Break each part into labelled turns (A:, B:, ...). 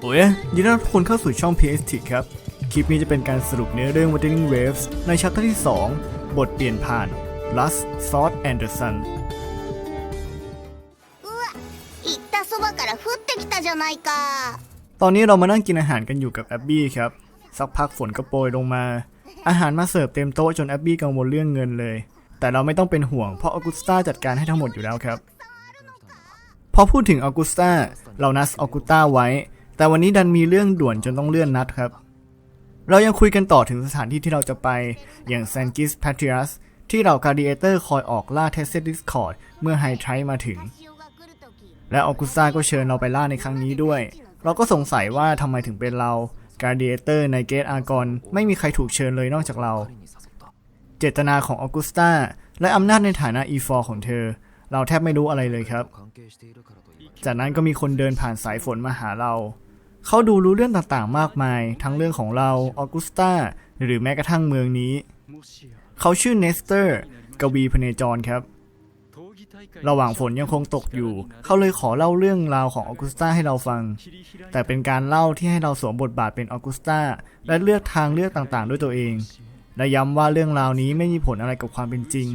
A: โอ้ยยินดีต้อนรับทุกคนเข้าสู่ช่อง PST ครับ คลิปนี้จะเป็นการสรุปเนื้อเรื่อง Wuthering Waves ในชัปเตอร์ที่ 2 บทเปลี่ยนผ่าน Lust Sword and the Sun
B: 行ったそばから降ってきたじゃないか
A: ตอนนี้เรามานั่งกินอาหารกันอยู่กับแอบบี้ครับ สักพักฝนก็โปรยลงมา อาหารมาเสิร์ฟเต็มโต๊ะจนแอบบี้กังวลเรื่องเงินเลย แต่เราไม่ต้องเป็นห่วงเพราะออกุสตาจัดการให้ทั้งหมดอยู่แล้วครับ พอพูดถึงออกุสตาเรานัดออกุสตาไว้ แต่วันนี้ดันมีเรื่องด่วนจนต้องเลื่อนนัดครับ เรายังคุยกันต่อถึงสถานที่ที่เราจะไปอย่างแซนกิสแพทริอัสที่เราคารดิเอเตอร์คอยออกล่าเทสเซดิสคอร์ดเมื่อไฮไทรมาถึง และออกุสตาก็เชิญเราไปล่าในครั้งนี้ด้วย เราก็สงสัยว่าทำไมถึงเป็นเราการดิเอเตอร์ในเกตอากอนไม่มีใครถูกเชิญเลยนอกจากเรา เจตนาของออกุสตาและอำนาจในฐานะอีฟอร์ของเธอ เราแทบไม่รู้อะไรเลยครับ จากนั้นก็มีคนเดินผ่านสายฝนมาหาเรา เขาดูรู้เรื่องต่างๆ มากมาย ทั้งเรื่องของเรา ออกุสตาหรือแม้กระทั่งเมืองนี้ เขาชื่อเนสเตอร์ กวีพเนจรครับ ระหว่างฝนยังคงตกอยู่ เขาเลยขอเล่าเรื่องราวของออกุสตาให้เราฟัง แต่เป็นการเล่าที่ให้เราสวมบทบาทเป็นออกุสตาและเลือกทางเลือกต่างๆ ด้วยตัวเอง และย้ำว่าเรื่องราวนี้ไม่มีผลอะไรกับความเป็นจริง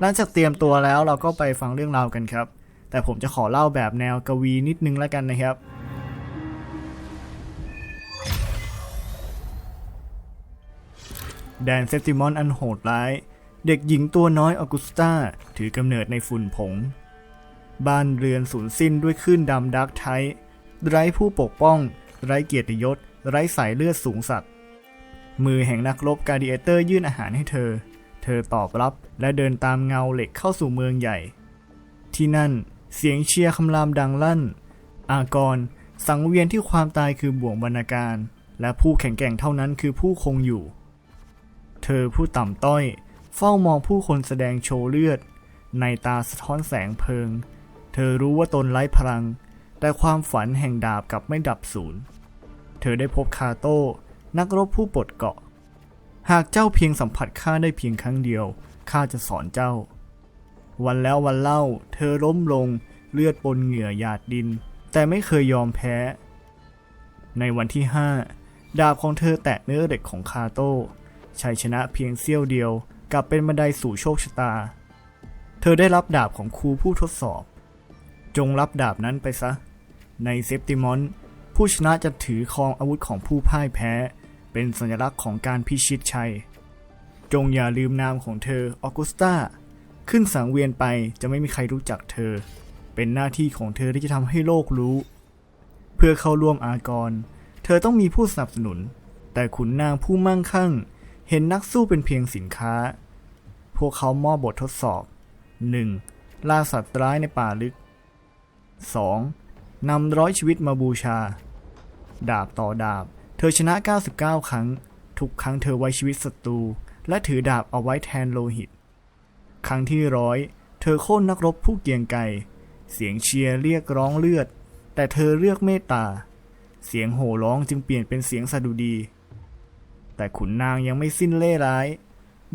A: หลังจากเตรียมตัวแล้วเราก็ไปฟังเรื่องราวกันครับ แต่ผมจะขอเล่าแบบแนวกวีนิดนึงแล้วกันนะครับ แดนเซติมอนอันโหดร้าย เด็กหญิงตัวน้อยออกุสตาถือกำเนิดในฝุ่นผง บ้านเรือนสูญสิ้นด้วยคลื่นดำดักไทท์ไร้ผู้ปกป้อง ไร้เกียรติยศ ไร้สายเลือดสูงสัตว์ มือแห่งนักรบกาดิเอเตอร์ยื่นอาหารให้เธอ เธอตอบรับและเดินตามเงาเหล็กเข้าสู่เมืองใหญ่ ที่นั่นเสียงเชียร์คำรามดังลั่น อากร สังเวียนที่ความตายคือบ่วงบรรณาการ และผู้แข็งแกร่งเท่านั้นคือผู้คงอยู่ เธอผู้ต่ำต้อย เฝ้ามองผู้คนแสดงโชว์เลือด ในตาสะท้อนแสงเพลิง เธอรู้ว่าตนไร้พลัง แต่ความฝันแห่งดาบกลับไม่ดับสูญเธอได้พบคาโต้นักรบผู้ปลดเกาะ หากเจ้าเพียงสัมผัสข้าได้เพียงครั้งเดียวข้าจะสอนเจ้า วันแล้ววันเล่า เธอล้มลงเลือดปนเหงื่อหยาดดิน แต่ไม่เคยยอมแพ้ ในวันที่ห้าดาบของเธอแตะเนื้อเหล็กของคาโต้ ชัยชนะเพียงเสี้ยวเดียวกลับเป็นบันไดสู่โชคชะตา เธอได้รับดาบของครูผู้ทดสอบ จงรับดาบนั้นไปซะ ในเซปติมอน ผู้ชนะจะถือครองอาวุธของผู้พ่ายแพ้ เป็นสัญลักษณ์ของการพิชิตชัย จงอย่าลืมนามของเธอออกุสตาขึ้นสังเวียนไปจะไม่มีใครรู้จักเธอ เป็นหน้าที่ของเธอที่จะทำให้โลกรู้ เพื่อเข้าร่วมอากร เธอต้องมีผู้สนับสนุน แต่ขุนนางผู้มั่งคั่ง เห็นนักสู้เป็นเพียงสินค้า พวกเขามอบบททดสอบ 1. ล่าสัตว์ร้ายในป่าลึก 2. นำร้อยชีวิตมาบูชา ดาบต่อดาบ เธอชนะ 99 ครั้ง ทุกครั้งเธอไว้ชีวิตศัตรู และถือดาบเอาไว้แทนโลหิต ครั้งที่ร้อย เธอโค่นนักรบผู้เกียงไกรเสียงเชียร์เรียกร้องเลือด แต่เธอเลือกเมตตา เสียงโห่ร้องจึงเปลี่ยนเป็นเสียงสดุดี แต่ขุนนางยังไม่สิ้นเล่ห์ร้าย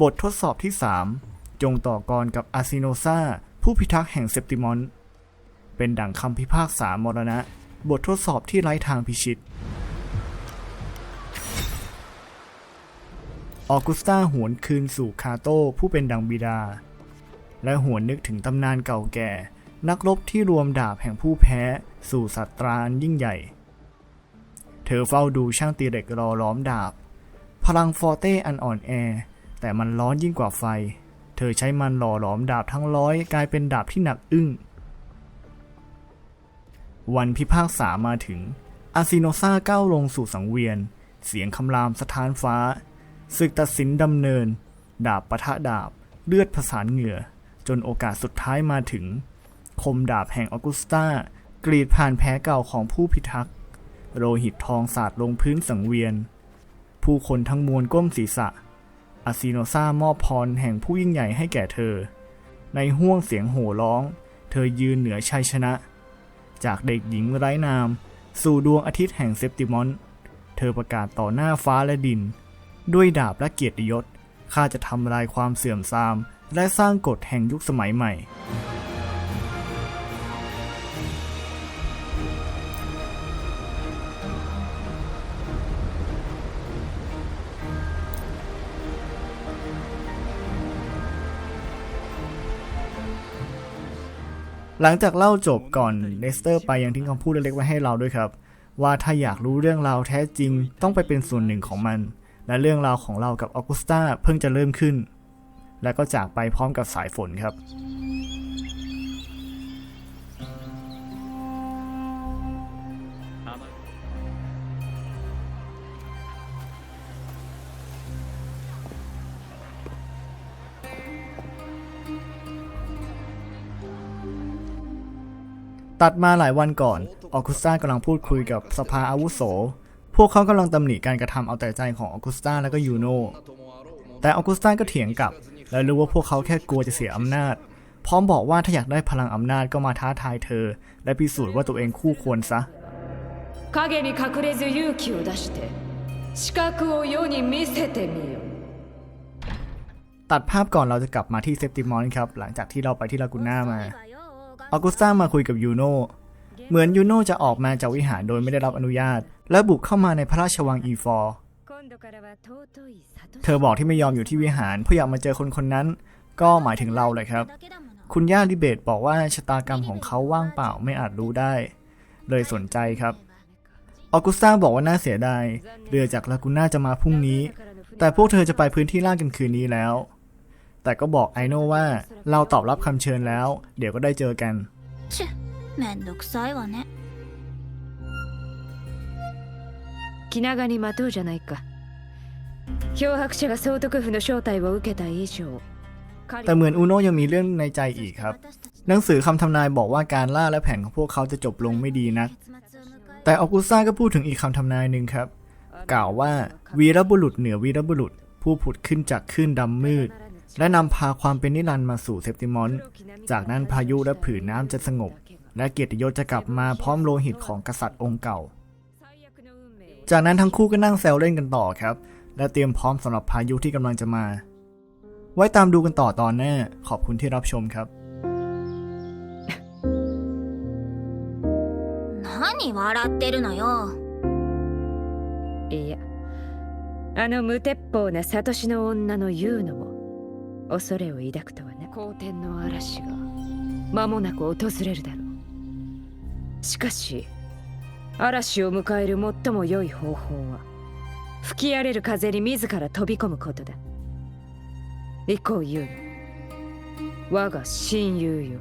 A: บททดสอบที่ 3 จงต่อกรกับอาซิโนซาผู้พิทักษ์แห่งเซปติมอน เป็นดั่งคำพิพากษามรณะ บททดสอบที่ไร้ทางพิชิต ออกุสตาหวนคืนสู่คาโต้ผู้เป็นดังบิดา และหวนนึกถึงตำนานเก่าแก่ นักรบที่รวมดาบแห่งผู้แพ้ สู่สัตราอันยิ่งใหญ่ เธอเฝ้าดูช่างตีเหล็กรอล้อมดาบ พลังฟอร์เต้อันอ่อนแอ แต่มันร้อนยิ่งกว่าไฟ เธอใช้มันหล่อหลอมดาบทั้งร้อยกลายเป็นดาบที่หนักอึ้ง วันพิพากษามาถึง อาซิโนซาก้าวลงสู่สังเวียน เสียงคำรามสถานฟ้า ศึกตัดสินดำเนิน ดาบปะทะดาบ เลือดผสานเหงื่อ จนโอกาสสุดท้ายมาถึง คมดาบแห่งออกุสตากรีดผ่านแผลเก่าของผู้พิทักษ์ โลหิตทองสาดลงพื้นสังเวียน ผู้คนทั้งมวลก้มศีรษะ อาซิโนซามอบพรแห่งผู้ยิ่งใหญ่ให้แก่เธอ ในห้วงเสียงโห่ร้อง เธอยืนเหนือชัยชนะ จากเด็กหญิงไร้นาม สู่ดวงอาทิตย์แห่งเซปติมอน เธอประกาศต่อหน้าฟ้าและดิน ด้วยดาบและเกียรติยศข้าจะทำลายความเสื่อมทราม และสร้างกฎแห่งยุคสมัยใหม่ หลังจากเล่าจบก่อนเนสเตอร์ไปยังทิ้งคำพูดเล็กๆไว้ให้เราด้วยครับ ว่าถ้าอยากรู้เรื่องราวแท้จริงต้องไปเป็นส่วนหนึ่งของมัน และเรื่องราวของเรากับออกุสตาเพิ่งจะเริ่มขึ้น และก็จากไปพร้อมกับสายฝนครับ ตัดมาหลายวันก่อน ออกุสตากำลังพูดคุยกับสภาอาวุโส พวกเขากำลังตำหนิการกระทำเอาแต่ใจของออกุสตาและก็ยูโน แต่ออกุสตาก็เถียงกลับ และรู้ว่าพวกเขาแค่กลัวจะเสียอำนาจ พร้อมบอกว่าถ้าอยากได้พลังอำนาจก็มาท้าทายเธอ และพิสูจน์ว่าตัวเองคู่ควรซะ
C: 影に隠れず勇気を出して視覚を世に見せてみよ
A: ตัดภาพก่อนเราจะกลับมาที่เซปติมอนครับ หลังจากที่เราไปที่ลากูน่ามา ออกุสตามาคุยกับยูโน่เหมือนยูโน่จะออกมาจากวิหารโดยไม่ได้รับอนุญาต และบุกเข้ามาในพระราชวังอีฟอร์เธอบอกที่ไม่ยอมอยู่ที่วิหารเพราะอยากมาเจอคนคนนั้น ก็หมายถึงเราเลยครับ คุณย่าลิเบตบอกว่าชะตากรรมของเขาว่างเปล่าไม่อาจรู้ได้ เลยสนใจครับ ออกุสตาบอกว่าน่าเสียดายเรือจากลากูน่าจะมาพรุ่งนี้ แต่พวกเธอจะไปพื้นที่ล่างกันคืนนี้แล้ว แต่ก็บอกไอโน่ว่าเราตอบรับคำเชิญแล้ว เดี๋ยวก็ได้เจอกัน
B: ちゅめんどくさいわね
C: 気長に待とうじゃないか漂白者が総督府の招待を受けた以上
A: แต่เหมือนอูโน่ยังมีเรื่องในใจอีกครับ หนังสือคำทำนายบอกว่าการล่าและแผนของพวกเขาจะจบลงไม่ดีนัก แต่ออกุซ่าก็พูดถึงอีกคำทำนายหนึ่งครับ กล่าวว่าวีรบุรุษเหนือวีรบุรุษ ผู้ผุดขึ้นจากคลื่นดำมืด และนำพาความเป็นนิรันดร์มาสู่เซปติมอน จากนั้นพายุและผืนน้ำจะสงบ และเกียรติยศจะกลับมาพร้อมโลหิตของกษัตริย์องค์เก่า จากนั้นทั้งคู่ก็นั่งแซวเล่นกันต่อครับ และเตรียมพร้อมสำหรับพายุที่กำลังจะมา ไว้ตามดูกันต่อตอนหน้า ขอบคุณที่รับชมครับ
B: 何笑ってるのよ
C: いやあの無鉄砲なサトシの女の言うのも 恐れを抱くとはね。皇天の嵐が間もなく訪れるだろう。しかし嵐を迎える最も良い方法は吹き荒れる風に自ら飛び込むことだ。行こう言うの。我が親友よ。